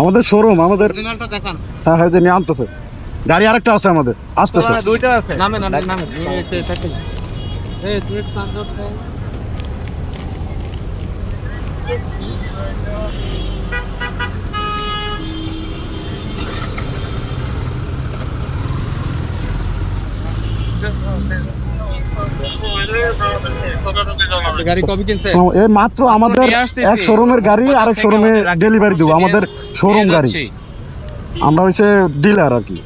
আমাদের শোরুম আমাদের হ্যাঁ হ্যাঁ যে নিয়ে আনতেছে। গাড়ি আরেকটা আছে আমাদের আসতেছে। দুইটা আছে। নামে নামে নামে। এই তুই স্টার্ট গাড়ি কবে কিনছে এই মাত্র আমাদের এক শোরুমের গাড়ি আরেক শোরুমে ডেলিভারি দেবো আমাদের শোরুম গাড়ি আমরা হচ্ছে ডিলার আর কি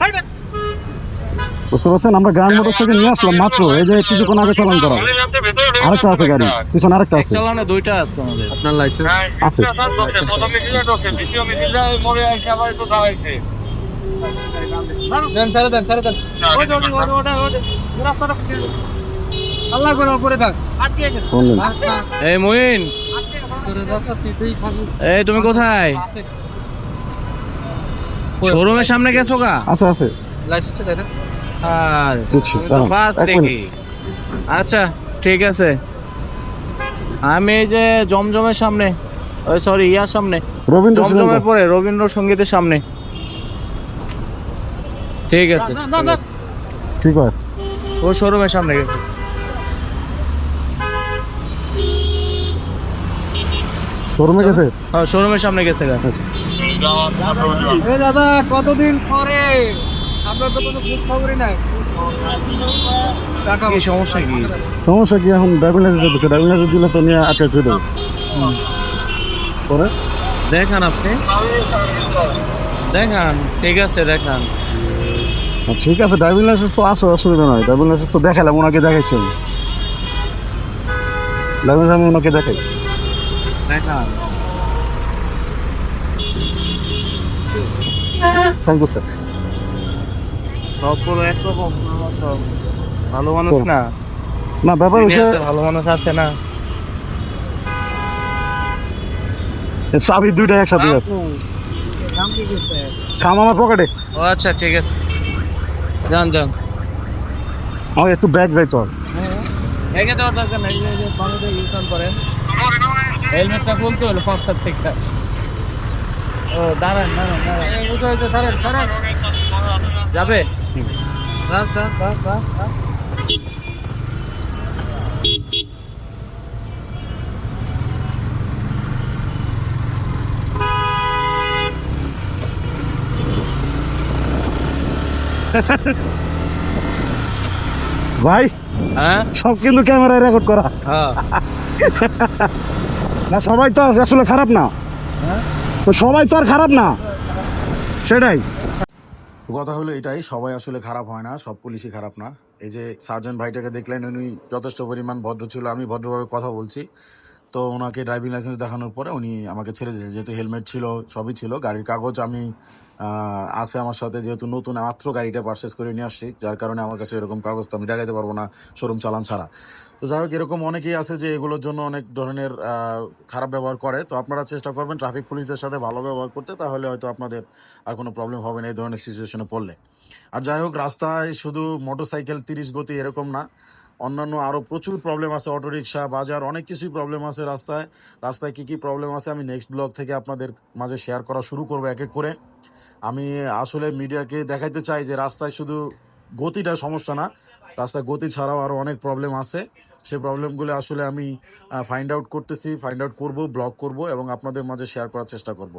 বুঝতে পারছেন আমরা গ্র্যান্ড মোটরস থেকে নিয়ে আসলাম মাত্র এই যে কিছুক্ষণ আগে চালান করা আরেকটা আছে গাড়ি পিছনে আরেকটা আছে চালানে দুইটা আছে আমাদের আপনার লাইসেন্স আছে দেন দেন দেন আল্লাহ করে উপরে থাক। এই মুইন। এই তুমি কোথায়? শোরুমের সামনে গেছো গা? আছে আছে। ফার্স্ট দেখি। আচ্ছা ঠিক আছে। আমি এই যে জমজমের সামনে ওই সরি ইয়ার সামনে। রবীন্দ্র জমজমের পরে রবীন্দ্র সঙ্গীতের সামনে। ঠিক আছে ঠিক আছে। ঠিক আছে ও শোরুমের সামনে গেছে। শোরুমে গেছে? হ্যাঁ শোরুমের সামনে গেছে গা। এ দাদা কতদিন পরে? আপনার তো কোনো খোঁজ খবরই নাই। টাকা কি সমস্যা কি? সমস্যা কি? এখন ড্রাইভিং লাইসেন্স দিচ্ছে ড্রাইভিং লাইসেন্স দিলে তো নিয়ে আটকে ফিরে দেবো পরে? দেখান আপনি। দেখান ঠিক আছে দেখান। আচ্ছা, ঠিক আছে ড্রাইভিং লাইসেন্স তো আছে অসুবিধা নয় ড্রাইভিং লাইসেন্স তো দেখালাম ওনাকে দেখাইছি ড্রাইভিং আমি ওনাকে দেখাই। থ্যাংক ইউ স্যার সবগুলো একরকম তো। ভালো মানুষ না? না ব্যাপার হচ্ছে ভালো মানুষ আছে না। চাবি দুইটা একসাথে আছে। খাম আমার পকেটে। ও আচ্ছা ঠিক আছে। যান যান। আমার একটু ব্যাগ যাইতো আর। এগে দেওয়ার দরকার নাই এই যে বাংলাতে ইউটার্ন করেন হেলমেটটা খুলতে হলো পাঁচটার থেকে ও দাঁড়ান দাঁড়ান দাঁড়ান যাবে রাখ, রাখ, রাখ, রাখ, রাখ। ভাই হ্যাঁ সব কিন্তু ক্যামেরায় রেকর্ড করা। হ্যাঁ। না সবাই তো আসলে খারাপ না। হ্যাঁ? তো সবাই তো আর খারাপ না। সেটাই। কথা হলো এটাই সবাই আসলে খারাপ হয় না সব পুলিশই খারাপ না। এই যে সার্জন ভাইটাকে দেখলেন উনি যথেষ্ট পরিমাণ ভদ্র ছিল আমি ভদ্রভাবে কথা বলছি। তো ওনাকে ড্রাইভিং লাইসেন্স দেখানোর পরে উনি আমাকে ছেড়ে দিয়েছে। যেহেতু হেলমেট ছিল, সবই ছিল, গাড়ির কাগজ আমি আছে আমার সাথে, যেহেতু নতুন মাত্র গাড়িটা পারচেস করে নিয়ে আসছি, যার কারণে আমার কাছে এরকম কাগজ তো আমি দেখাতে পারব না শোরুম চালান ছাড়া। তো যাই হোক, এরকম অনেকেই আছে যে এগুলোর জন্য অনেক ধরনের খারাপ ব্যবহার করে। তো আপনারা চেষ্টা করবেন ট্রাফিক পুলিশদের সাথে ভালো ব্যবহার করতে, তাহলে হয়তো আপনাদের আর কোনো প্রবলেম হবে না এই ধরনের সিচুয়েশনে পড়লে। আর যাই হোক, রাস্তায় শুধু মোটরসাইকেল তিরিশ গতি এরকম না অন্যান্য আরও প্রচুর প্রবলেম আছে, অটোরিকশা, বাজার, অনেক কিছুই প্রবলেম আছে রাস্তায়। রাস্তায় কী কী প্রবলেম আছে আমি নেক্সট ব্লগ থেকে আপনাদের মাঝে শেয়ার করা শুরু করব এক এক করে। আমি আসলে মিডিয়াকে দেখাইতে চাই যে রাস্তায় শুধু গতিটা সমস্যা না, রাস্তায় গতি ছাড়াও আরও অনেক প্রবলেম আছে। সেই প্রবলেমগুলো আসলে আমি ফাইন্ড আউট করতেছি ফাইন্ড আউট করব ব্লগ করব এবং আপনাদের মাঝে শেয়ার করার চেষ্টা করব।